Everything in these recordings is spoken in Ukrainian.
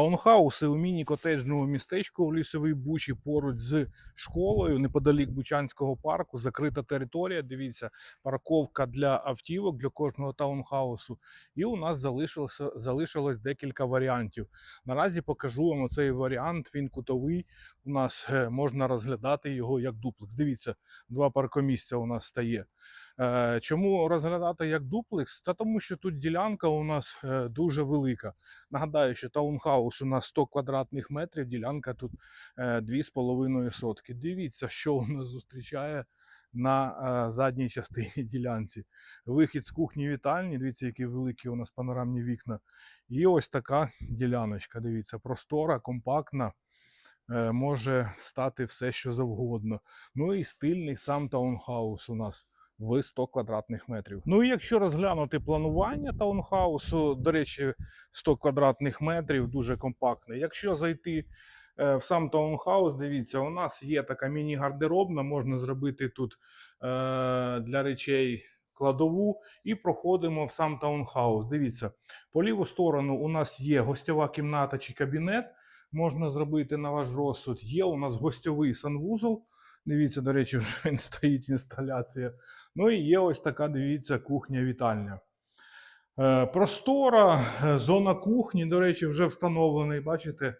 Таунхауси у міні-котеджному містечку в лісовій бучі поруч з школою, неподалік Бучанського парку, закрита територія. Дивіться, парковка для автівок для кожного таунхаусу. І у нас залишилося залишилось декілька варіантів. Наразі покажу вам цей варіант. Він кутовий. У нас е, можна розглядати його як дуплекс. Дивіться, два паркомісця у нас стає. Е, Чому розглядати як дуплекс? Та тому, що тут ділянка у нас е, дуже велика. Нагадаю, що таунхаус у нас 100 квадратних метрів, ділянка тут е, 2,5 сотки. Дивіться, що у нас зустрічає на е, задній частині ділянці. Вихід з кухні вітальні. Дивіться, які великі у нас панорамні вікна. І ось така діляночка. Дивіться, простора, компактна. е, Може стати все, що завгодно. Ну і стильний сам таунхаус у нас в 100 квадратних метрів. Ну і якщо розглянути планування таунхаусу, до речі, 100 квадратних метрів дуже компактне. Якщо зайти е, в сам таунхаус, дивіться, у нас є така міні-гардеробна, можна зробити тут е, для речей кладову і проходимо в сам таунхаус. Дивіться, по ліву сторону у нас є гостьова кімната чи кабінет. Можна зробити на ваш розсуд. Є у нас гостьовий санвузол. Дивіться, до речі, вже стоїть інсталяція. Ну і є ось така, дивіться, кухня-вітальня. Е, Простора, е, зона кухні, до речі, вже встановлений. Бачите, е,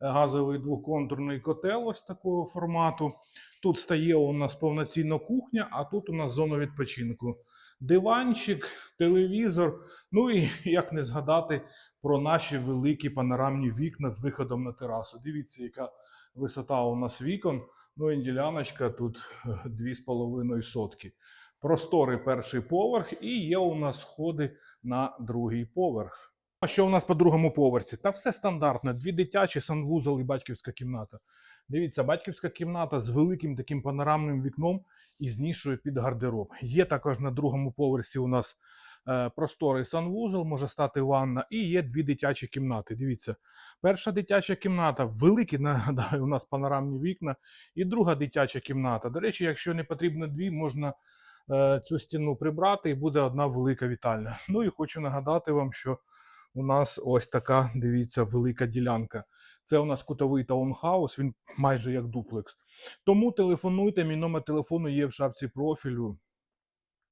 газовий двоконтурний котел ось такого формату. Тут стає у нас повноцінна кухня, а тут у нас зона відпочинку. Диванчик, телевізор. Ну і як не згадати про наші великі панорамні вікна з виходом на терасу. Дивіться, яка висота у нас вікон. Ну і діляночка тут е, 2,5 сотки. Просторий перший поверх, і є у нас сходи на другий поверх. А що у нас по другому поверсі? Та все стандартно: дві дитячі, санвузол і батьківська кімната. Дивіться, батьківська кімната з великим таким панорамним вікном і з нішою під гардероб. Є також на другому поверсі у нас е, просторий санвузол, може стати ванна, і є дві дитячі кімнати. Дивіться, перша дитяча кімната, великі, нагадаю, у нас панорамні вікна, і друга дитяча кімната. До речі, якщо не потрібно дві, можна е, цю стіну прибрати, і буде одна велика вітальня. Ну і хочу нагадати вам, що у нас ось така, дивіться, велика ділянка. Це у нас кутовий таунхаус, він майже як дуплекс. Тому телефонуйте, мій номер телефону є в шапці профілю.